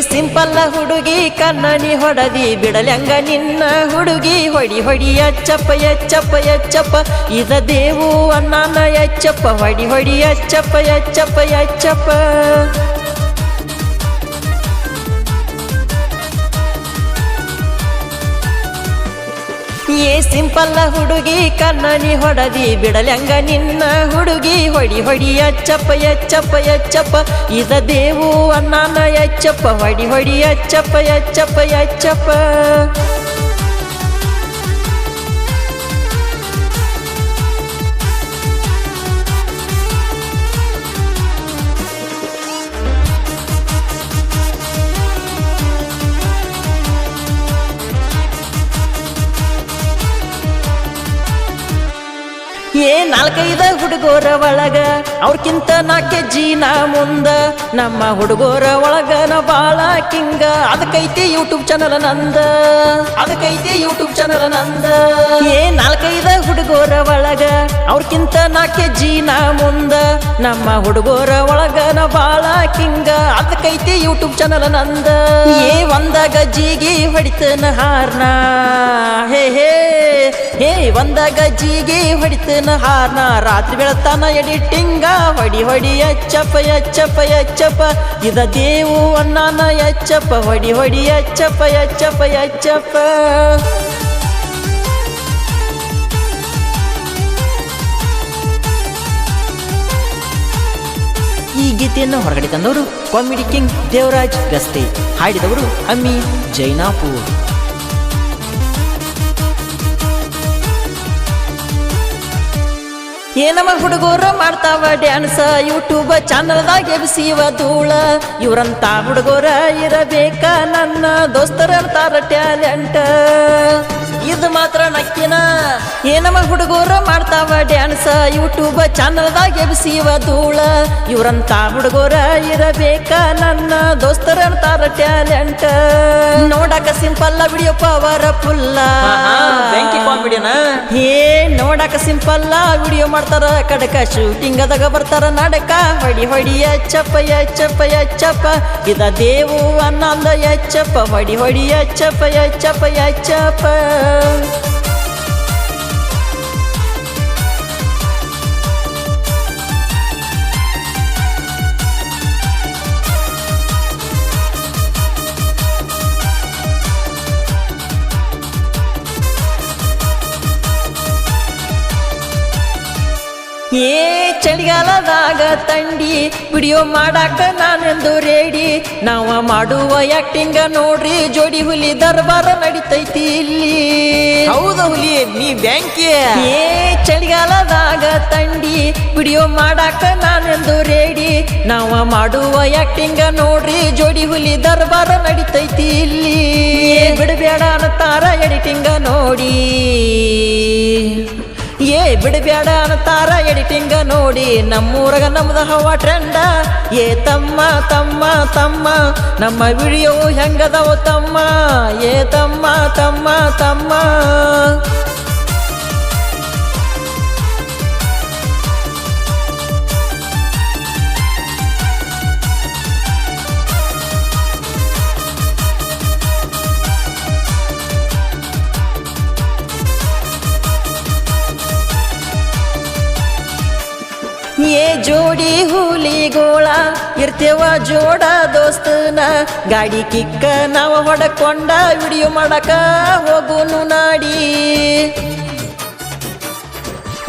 ಸಿಂಪಲ್ಲ ಹುಡುಗಿ ಕನ್ನಡಿ ಹೊಡದಿ ಬಿಡಲೆಂಗ ನಿನ್ನ ಹುಡುಗಿ. ಹೊಡಿ ಹೊಡಿ ಅಚ್ಚಪ್ಪ, ಎಚ್ಚಪ್ಪ ಎಚ್ಚಪ್ಪ, ಇದ ದೇವು ಅನ್ನ ಎಚ್ಚಪ್ಪ. ಹೊಡಿ ಹೊಡಿ ಅಚ್ಚಪ್ಪ, ಎಚ್ಚಪ್ಪ ಎಚ್ಚಪ್ಪ. ಸಿಂಪಲ್ಲ ಹುಡುಗಿ ಕನ್ನಡಿ ಹೊಡದಿ ಬಿಡಲೆಂಗ ನಿನ್ನ ಹುಡುಗಿ. ಹೊಡಿ ಹೊಡಿ ಅಚ್ಚಪ್ಪ ಎಚ್ಚಪ್ಪ ಎಚ್ಚಪ್ಪ, ಇದ ದೇವು ಅನ್ನಾನ ಎಚ್ಚಪ್ಪ. ಹೊಡಿ ಹೊಡಿ ಅಚ್ಚಪ್ಪ ಎಚ್ಚಪ್ಪ ಎಚ್ಚಪ್ಪ. ಏ ನಾಲ್ಕೈದ ಹುಡುಗೋರ ಒಳಗ ಅವ್ರಕ್ಕಿಂತ ನಾಲ್ಕೆ ಜೀನ ಮುಂದ. ನಮ್ಮ ಹುಡುಗೋರ ಒಳಗನ ಬಾಳ ಕಿಂಗ. ಅದಕ್ಕೈತಿ ಯೂಟ್ಯೂಬ್ ಚಾನಲ್ ನಂದ. ಅದಕ್ಕೈತಿ ಯೂಟ್ಯೂಬ್ ಚಾನಲ್ ನಂದ. ಏ ನಾಲ್ಕೈದ ಹುಡುಗೋರ ಒಳಗ ಅವ್ರಕ್ಕಿಂತ ನಾಲ್ಕೆ ಜೀನ ಮುಂದ. ನಮ್ಮ ಹುಡುಗೋರ ಒಳಗನ ಬಾಳ ಕಿಂಗ. ಅದಕ್ಕೈತಿ ಯೂಟ್ಯೂಬ್ ಚಾನಲ್ ನಂದ. ಏ ಒಂದ ಜೀಗಿ ಹೊಡಿತನ ಹಾರ್ನ. ಹೇ ಹೇ. ಹೇ ಒಂದ ಗಜ್ಜಿಗೆ ಹೊಡಿತನ ಹಾರ್ನ. ರಾತ್ರಿ ಬೆಳತಾನ ಎಡಿಟಿಂಗ, ಹೊಡಿ ಹೊಡಿ ಎಚ್ಚಪ್ಪ ಎಚ್ಚಪ್ಪ ಎಚ್ಚಪ್ಪ. ಇದ ದೇವು ಅಣ್ಣನ ಎಚ್ಚಪ್ಪ, ಹೊಡಿ ಹೊಡಿ ಎಚ್ಚಪ್ಪ ಎಚ್ಚಪ್ಪ ಎಚ್ಚಪ್ಪ. ಈ ಗೀತೆಯನ್ನು ಹೊರಗಡೆ ತಂದವರು ಕಾಮಿಡಿ ಕಿಂಗ್ ದೇವರಾಜ್ ರಸ್ತೆ. ಹಾಡಿದವರು ಅಮ್ಮಿ ಜೈನಾಪುರ್. ಏನಮ್ಮ ಹುಡುಗರು ಮಾಡ್ತಾವ ಡ್ಯಾನ್ಸ ಯೂಟ್ಯೂಬ್ ಚಾನಲ್ದಾಗ ಎಬ್ಸಿವ ಧೂಳ. ಇವ್ರಂತ ಹುಡುಗರ ಇರಬೇಕ ನನ್ನ ದೋಸ್ತರಂತಾರ ಟ್ಯಾಲೆಂಟ್ ಇದು ಮಾತ್ರ ನಕ್ಕಿನ. ಏನಮ್ಮ ಹುಡುಗರು ಮಾಡ್ತಾವ ಡ್ಯಾನ್ಸ ಯೂಟ್ಯೂಬ್ ಚಾನಲ್ದಾಗ ಎಬ್ಸಿವ ಧೂಳ. ಇವ್ರಂತ ಹುಡುಗರ ಇರಬೇಕ ನನ್ನ ದೋಸ್ತರಂತಾರ ಟ್ಯಾಲೆಂಟ್ ನೋಡಕ ಸಿಂಪಲ್ ವಿಡಿಯೋ ಪವರ್ ಫುಲ್ಲ ಏ ನೋಡಕ ಸಿಂಪಲ್ಲ ವಿಡಿಯೋ ಮಾಡ್ತಾರ. ಕಡಕ ಶೂಟಿಂಗ್ ಅದಾಗ ಬರ್ತಾರ ನಡಕ. ಹೊಡಿ ಹೊಡಿ ಚಪ್ಪಯ ಚಪ್ಪಯ ಚಪ್ಪ ಇದ ದೇವು ಅನ್ನಲ್ಲ ಚಪ್ಪ ಹೊಡಿ ಹೊಡಿ ಚಪ್ಪಯ ಚಪ್ಪಯ ಎಚ್ಚಪ್ಪ. ಏ ಚಳಿಗಾಲದಾಗ ತಂಡಿ ವಿಡಿಯೋ ಮಾಡಾಕ ನಾನೆಂದು ರೇಡಿ. ನಾವ ಮಾಡುವ ಆಕ್ಟಿಂಗ ನೋಡ್ರಿ ಜೋಡಿ ಹುಲಿ ದರ್ಬಾರ ನಡಿತೈತಿ ಇಲ್ಲಿ. ಹೌದು ಹುಲಿ ನೀ ಬ್ಯಾಂಕಿ. ಏ ಚಳಿಗಾಲದಾಗ ತಂಡಿ ವಿಡಿಯೋ ಮಾಡಾಕ ನಾನೆಂದು ರೇಡಿ. ನಾವ ಮಾಡುವ ಆಕ್ಟಿಂಗ ನೋಡ್ರಿ ಜೋಡಿ ಹುಲಿ ದರ್ಬಾರ ನಡಿತೈತಿ ಇಲ್ಲಿ. ಬಿಡಬೇಡ ಅನ್ನತಾರ ಎಡಿಟಿಂಗ ನೋಡಿ. ಏ ಬಿಡಬೇಡ ಅನ್ನತಾರ ಎಡಿಟಿಂಗ ನೋಡಿ. ನಮ್ಮೂರಾಗ ನಮ್ದ ಹವ ಟ್ರೆಂಡ ಏ ತಮ್ಮ ತಮ್ಮ ತಮ್ಮ, ನಮ್ಮ ವಿಡಿಯೋ ಹೆಂಗದವ ತಮ್ಮ? ಏ ತಮ್ಮ ತಮ್ಮ ತಮ್ಮ. ಏ ಜೋಡಿ ಹುಲಿಗೋಳ, ಇರ್ತೇವ ಜೋಡ ದೋಸ್ತನ. ಗಾಡಿ ಕಿಕ್ಕ ನಾವು ಹೊಡಕೊಂಡ, ವಿಡಿಯೋ ಮಾಡಕ ಹೋಗುನು ನಾಡಿ.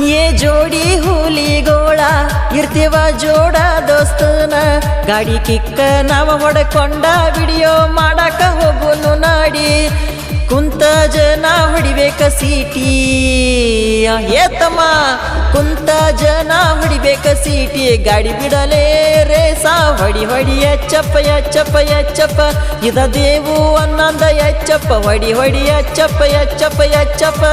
ಏ ಜೋಡಿ ಹುಲಿಗೋಳ, ಇರ್ತೇವ ಜೋಡ ದೋಸ್ತನ. ಗಾಡಿ ಕಿಕ್ಕ ನಾವು ಹೊಡಕೊಂಡ, ವಿಡಿಯೋ ಮಾಡಕ ಹೋಗುನು ನಾಡಿ. ಕುಂತ ಜನ ಹೊಡಿಬೇಕ ಸೀಟಿ ಏತಮ್ಮ, ಕುಂತ ಜನ ಹೊಡಿಬೇಕ ಸೀಟಿ ಗಾಡಿ ಬಿಡಲೇ ರೇಸ ಹೊಡಿ ಹೊಡಿ, ಎಚ್ಚಪ್ಪ ಎಚ್ಚಪ್ಪ ಎಚ್ಚಪ್ಪ. ಇದ ದೇವು ಅನ್ನಂದ ಎಚ್ಚಪ್ಪ, ಹೊಡಿ ಹೊಡಿ, ಎಚ್ಚಪ್ಪ ಎಚ್ಚಪ್ಪ ಎಚ್ಚಪ್ಪ.